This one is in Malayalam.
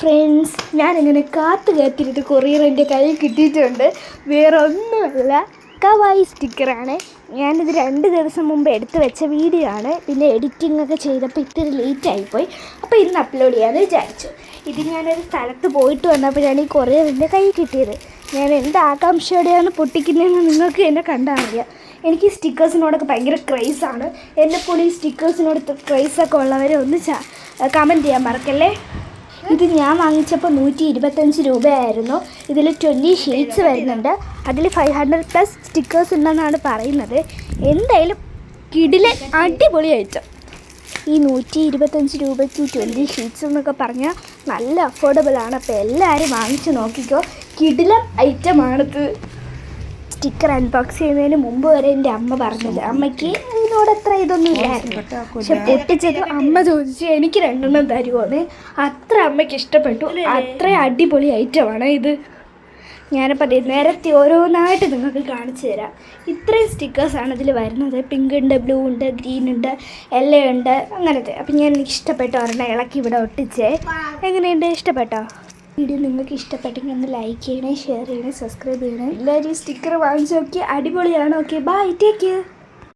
ഫ്രണ്ട്സ് ഞാനിങ്ങനെ കാത്ത് കാത്തിരുന്ന് കൊറിയർ എന്റെ കയ്യിൽ കിട്ടിയിട്ടുണ്ട്. വേറെ ഒന്നുമല്ല കവായി സ്റ്റിക്കറാണ് ഞാനിത് രണ്ട് ദിവസം മുമ്പ് എടുത്ത് വെച്ച വീഡിയോ ആണ്. പിന്നെ എഡിറ്റിംഗ് ഒക്കെ ചെയ്തപ്പോൾ ഇത്തിരി ലേറ്റ് ആയിപ്പോയി. അപ്പോൾ ഇന്ന് അപ്ലോഡ് ചെയ്യാമെന്ന് വിചാരിച്ചു. ഇത് ഞാനൊരു സ്ഥലത്ത് പോയിട്ട് വന്നപ്പോഴാണ് ഈ കൊറിയർ എന്റെ കയ്യിൽ കിട്ടിയത്. ഞാൻ എന്ത് ആകാംക്ഷയോടെയാണ് പൊട്ടിക്കുന്നതെന്ന് നിങ്ങൾക്ക് എന്നെ കണ്ടാൽ എനിക്ക് ഈ സ്റ്റിക്കേഴ്സിനോടൊക്കെ ഭയങ്കര ക്രൈസാണ് എന്നെപ്പോലെ ഈ സ്റ്റിക്കേഴ്സിനോട് ക്രൈസൊക്കെ ഉള്ളവരെ ഒന്ന് കമന്റ് ചെയ്യാൻ മറക്കല്ലേ? ഇത് ഞാൻ വാങ്ങിച്ചപ്പോൾ നൂറ്റി ഇരുപത്തഞ്ച് രൂപയായിരുന്നു. ഇതിൽ ട്വന്റി ഷീറ്റ്സ് വരുന്നുണ്ട്. അതിൽ ഫൈവ് ഹൺഡ്രഡ് പ്ലസ് സ്റ്റിക്കേഴ്സ് ഉണ്ടെന്നാണ് പറയുന്നത്. എന്തായാലും കിടിലെ അടിപൊളി ഐറ്റം ഈ നൂറ്റി ഇരുപത്തഞ്ച് രൂപയ്ക്ക് ട്വന്റി ഷീറ്റ്സ് എന്നൊക്കെ പറഞ്ഞാൽ നല്ല അഫോർഡബിൾ ആണ്. അപ്പോൾ എല്ലാവരും വാങ്ങിച്ച് നോക്കിക്കോ. കിടിലം ഐറ്റമാണിത് സ്റ്റിക്കർ അൺബോക്സ് ചെയ്യുന്നതിന് മുമ്പ് വരെ എന്റെ അമ്മ പറഞ്ഞത് അമ്മയ്ക്ക് ഇതിനോട് അത്ര ഇതൊന്നും ഇല്ലായിരുന്നു പക്ഷെ പൊട്ടിച്ചത് അമ്മ ചോദിച്ചു എനിക്ക് രണ്ടെണ്ണം തരുമോന്ന് അത്ര അമ്മയ്ക്ക് ഇഷ്ടപ്പെട്ടു. അത്ര അടിപൊളി ഐറ്റമാണ് ഇത്. ഞാനിപ്പോൾ അതെ നേരത്തെ ഓരോന്നായിട്ട് നിങ്ങൾക്ക് കാണിച്ചു തരാം. ഇത്രയും സ്റ്റിക്കേഴ്സാണ് ഇതിൽ വരുന്നത്. പിങ്ക് ഉണ്ട് ബ്ലൂ ഉണ്ട് ഗ്രീൻ ഉണ്ട് യെല്ലോ ഉണ്ട് അങ്ങനത്തെ. അപ്പം ഞാൻ എനിക്ക് ഇഷ്ടപ്പെട്ട ഒരെണ്ണം ഇളക്കി ഇവിടെ ഒട്ടിച്ചേ. എങ്ങനെയുണ്ട്? ഇഷ്ടപ്പെട്ടോ? വീഡിയോ നിങ്ങൾക്ക് ഇഷ്ടപ്പെട്ടെങ്കിൽ ഒന്ന് ലൈക്ക് ചെയ്യണേ ഷെയർ ചെയ്യണേ സബ്സ്ക്രൈബ് ചെയ്യണേ. എല്ലാവരും സ്റ്റിക്കർ വാങ്ങിച്ച് നോക്കി. അടിപൊളിയാണ്. Okay bye take care